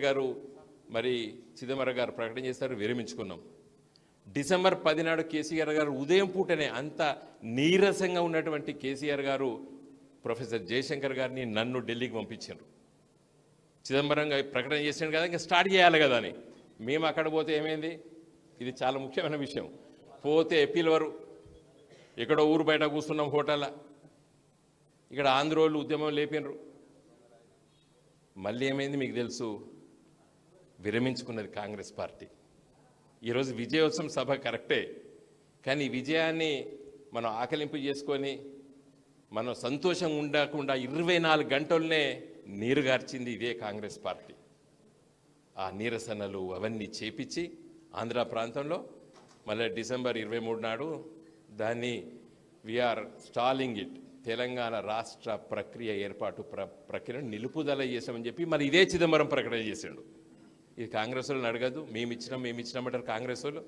Speaker గారు మరి చిదంబరం గారు ప్రకటన చేస్తారు విరమించుకున్నాం. డిసెంబర్ పదినాడు కేసీఆర్ గారు ఉదయం పూటనే అంత నీరసంగా ఉన్నటువంటి కేసీఆర్ గారు ప్రొఫెసర్ జయశంకర్ గారిని నన్ను ఢిల్లీకి పంపించారు. చిదంబరం గారు ప్రకటన చేసాడు కదా ఇంకా స్టార్ట్ చేయాలి కదా అని. మేము అక్కడ పోతే ఏమైంది? ఇది చాలా ముఖ్యమైన విషయం. పోతే పిలవరు ఎక్కడో ఊరు బయట కూర్చున్నాం హోటల్ ఇక్కడ ఆంధ్రోళ్ళు ఉద్యమం లేపినరు. మళ్ళీ ఏమైంది మీకు తెలుసు? విరమించుకున్నది కాంగ్రెస్ పార్టీ. ఈరోజు విజయోత్సవం సభ కరెక్టే కానీ విజయాన్ని మనం ఆకలింపు చేసుకొని మనం సంతోషంగా ఉండకుండా ఇరవై నాలుగు గంటలనే నీరు గార్చింది ఇదే కాంగ్రెస్ పార్టీ. ఆ నీరసనలు అవన్నీ చేపించి ఆంధ్ర ప్రాంతంలో మళ్ళీ డిసెంబర్ ఇరవై మూడు నాడు దాన్ని వీఆర్ స్టాలింగ్ ఇట్. తెలంగాణ రాష్ట్ర ప్రక్రియ ఏర్పాటు ప్ర ప్రక్రియను నిలుపుదల చేసామని చెప్పి మరి ఇదే చిదంబరం ప్రకటన చేశాడు ఇది కాంగ్రెస్ వాళ్ళని అడగదు మేము ఇచ్చినాం మేము ఇచ్చినామంటారు కాంగ్రెస్ వాళ్ళు